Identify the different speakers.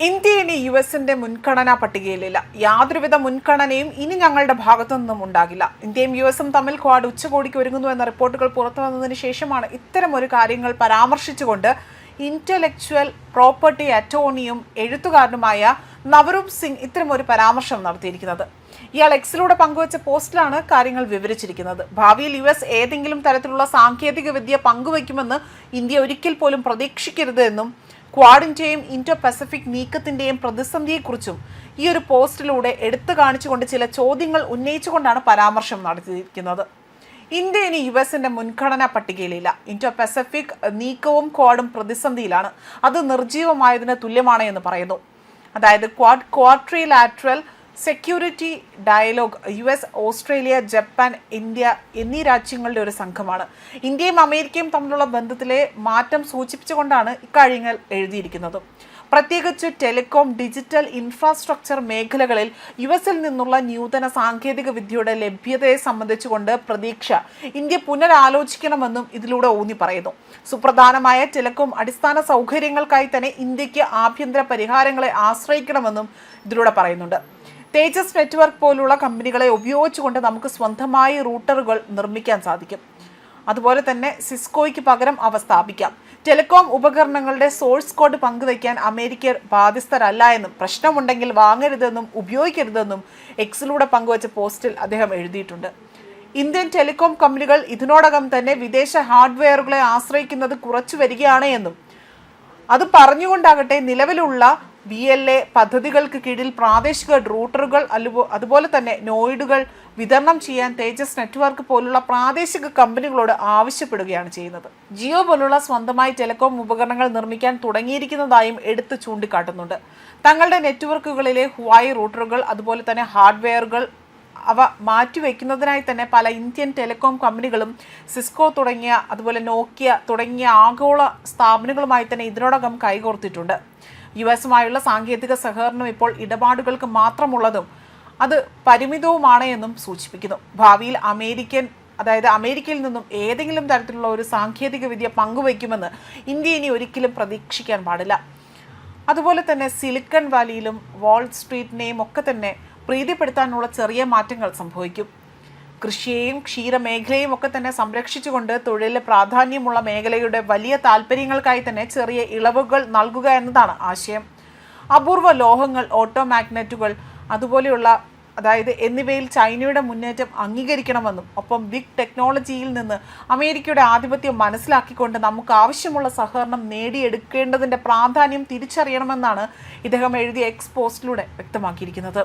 Speaker 1: India ഇനി U എസിന്റെ മുൻഗണനാ പട്ടികയിലില്ല. യാതൊരുവിധ മുൻഗണനയും ഇനി ഞങ്ങളുടെ ഭാഗത്തു നിന്നും ഉണ്ടാകില്ല. ഇന്ത്യയും യു എസും തമ്മിൽ ക്വാഡ് ഉച്ചകോടിക്ക് ഒരുങ്ങുന്നു എന്ന റിപ്പോർട്ടുകൾ പുറത്തു വന്നതിന് ശേഷമാണ് ഒരു കാര്യങ്ങൾ പരാമർശിച്ചുകൊണ്ട് ഇന്റലക്ച്വൽ പ്രോപ്പർട്ടി അറ്റോർണിയും എഴുത്തുകാരനുമായ നവരൂപ് സിംഗ് ഇത്തരം ഒരു പരാമർശം നടത്തിയിരിക്കുന്നത്. ഇയാൾ എക്സിലൂടെ പങ്കുവച്ച പോസ്റ്റിലാണ് കാര്യങ്ങൾ വിവരിച്ചിരിക്കുന്നത്. ഭാവിയിൽ യു എസ് ഏതെങ്കിലും തരത്തിലുള്ള സാങ്കേതിക വിദ്യ പങ്കുവയ്ക്കുമെന്ന് ഇന്ത്യ ഒരിക്കൽ പോലും പ്രതീക്ഷിക്കരുത് എന്നും ക്വാഡിന്റെയും ഇൻഡോ പസഫിക് നീക്കത്തിന്റെയും പ്രതിസന്ധിയെക്കുറിച്ചും ഈ ഒരു പോസ്റ്റിലൂടെ എടുത്തു കാണിച്ചുകൊണ്ട് ചില ചോദ്യങ്ങൾ ഉന്നയിച്ചുകൊണ്ടാണ് പരാമർശം നടത്തിയിരിക്കുന്നത്. ഇന്ത്യ ഇനി യു എസിന്റെ മുൻഗണനാ പട്ടികയിലില്ല. ഇൻഡോ പസഫിക് നീക്കവും ക്വാഡും പ്രതിസന്ധിയിലാണ്. അത് നിർജീവമായതിന് തുല്യമാണ് എന്ന് പറയുന്നു. അതായത് Quad Quadrilateral Security Dialogue U S Australia Japan India എന്നീ രാജ്യങ്ങളുടെ ഒരു സംഘമാണ്. ഇന്ത്യയും അമേരിക്കയും തമ്മിലുള്ള ബന്ധത്തിലെ മാറ്റം സൂചിപ്പിച്ചുകൊണ്ടാണ് ഇക്കാര്യങ്ങൾ എഴുതിയിരിക്കുന്നത്. പ്രത്യേകിച്ച് ടെലികോം ഡിജിറ്റൽ ഇൻഫ്രാസ്ട്രക്ചർ മേഖലകളിൽ യു എസിൽ നിന്നുള്ള നൂതന സാങ്കേതിക വിദ്യയുടെ ലഭ്യതയെ സംബന്ധിച്ചുകൊണ്ട് പ്രതീക്ഷ ഇന്ത്യ പുനരാലോചിക്കണമെന്നും ഇതിലൂടെ ഊന്നി പറയുന്നു. സുപ്രധാനമായ ടെലികോം അടിസ്ഥാന സൗകര്യങ്ങൾക്കായി തന്നെ ഇന്ത്യയ്ക്ക് ആഭ്യന്തര പരിഹാരങ്ങളെ ആശ്രയിക്കണമെന്നും ഇതിലൂടെ പറയുന്നുണ്ട്. തേജസ് നെറ്റ്വർക്ക് പോലുള്ള കമ്പനികളെ ഉപയോഗിച്ചുകൊണ്ട് നമുക്ക് സ്വന്തമായി റൂട്ടറുകൾ നിർമ്മിക്കാൻ സാധിക്കും. അതുപോലെ തന്നെ സിസ്കോയ്ക്ക് പകരം അവ സ്ഥാപിക്കാം. ടെലികോം ഉപകരണങ്ങളുടെ സോഴ്സ് കോഡ് പങ്കുവയ്ക്കാൻ അമേരിക്ക ബാധ്യസ്ഥരല്ല എന്നും പ്രശ്നമുണ്ടെങ്കിൽ വാങ്ങരുതെന്നും ഉപയോഗിക്കരുതെന്നും എക്സിലൂടെ പങ്കുവച്ച പോസ്റ്റിൽ അദ്ദേഹം എഴുതിയിട്ടുണ്ട്. ഇന്ത്യൻ ടെലികോം കമ്പനികൾ ഇതിനോടകം തന്നെ വിദേശ ഹാർഡ്വെയറുകളെ ആശ്രയിക്കുന്നത് കുറച്ചു വരികയാണ് എന്നും. അത് പറഞ്ഞുകൊണ്ടാകട്ടെ നിലവിലുള്ള ബി എൽ എ പദ്ധതികൾക്ക് കീഴിൽ പ്രാദേശിക റൂട്ടറുകൾ അതുപോലെ തന്നെ നോയിഡുകൾ വിതരണം ചെയ്യാൻ തേജസ് നെറ്റ്വർക്ക് പോലുള്ള പ്രാദേശിക കമ്പനികളോട് ആവശ്യപ്പെടുകയാണ് ചെയ്യുന്നത്. ജിയോ പോലുള്ള സ്വന്തമായി ടെലികോം ഉപകരണങ്ങൾ നിർമ്മിക്കാൻ തുടങ്ങിയിരിക്കുന്നതായും എടുത്തു ചൂണ്ടിക്കാട്ടുന്നുണ്ട്. തങ്ങളുടെ നെറ്റ്വർക്കുകളിലെ ഹുവായി റൂട്ടറുകൾ അതുപോലെ തന്നെ ഹാർഡ്വെയറുകൾ അവ മാറ്റിവെക്കുന്നതിനായി തന്നെ പല ഇന്ത്യൻ ടെലികോം കമ്പനികളും സിസ്കോ തുടങ്ങിയ അതുപോലെ നോക്കിയ തുടങ്ങിയ ആഗോള സ്ഥാപനങ്ങളുമായി തന്നെ ഇതിനോടകം കൈകോർത്തിട്ടുണ്ട്. യു എസുമായുള്ള സാങ്കേതിക സഹകരണം ഇപ്പോൾ ഇടപാടുകൾക്ക് മാത്രമുള്ളതും അത് പരിമിതവുമാണ് എന്നും സൂചിപ്പിക്കുന്നു. ഭാവിയിൽ അമേരിക്കൻ അതായത് അമേരിക്കയിൽ നിന്നും ഏതെങ്കിലും തരത്തിലുള്ള ഒരു സാങ്കേതിക വിദ്യ പങ്കുവയ്ക്കുമെന്ന് ഇന്ത്യ ഇനി ഒരിക്കലും പ്രതീക്ഷിക്കാൻ പാടില്ല. അതുപോലെ തന്നെ സിലിക്കൺ വാലിയിലും വാൾ സ്ട്രീറ്റിനെയും ഒക്കെ തന്നെ പ്രീതിപ്പെടുത്താനുള്ള ചെറിയ മാറ്റങ്ങൾ സംഭവിക്കും. കൃഷിയെയും ക്ഷീരമേഖലയും ഒക്കെ തന്നെ സംരക്ഷിച്ചുകൊണ്ട് തൊഴിലിലെ പ്രാധാന്യമുള്ള മേഖലയുടെ വലിയ താല്പര്യങ്ങൾക്കായി തന്നെ ചെറിയ ഇളവുകൾ നൽകുക എന്നതാണ് ആശയം. അപൂർവ ലോഹങ്ങൾ ഓട്ടോ മാഗ്നറ്റുകൾ അതുപോലെയുള്ള അതായത് എന്നിവയിൽ ചൈനയുടെ മുന്നേറ്റം അംഗീകരിക്കണമെന്നും ഒപ്പം ബിഗ് ടെക്നോളജിയിൽ നിന്ന് അമേരിക്കയുടെ ആധിപത്യം മനസ്സിലാക്കിക്കൊണ്ട് നമുക്ക് ആവശ്യമുള്ള സഹകരണം നേടിയെടുക്കേണ്ടതിന്റെ പ്രാധാന്യം തിരിച്ചറിയണമെന്നാണ് ഇദ്ദേഹം എഴുതിയ എക്സ് പോസ്റ്റിലൂടെ വ്യക്തമാക്കിയിരിക്കുന്നത്.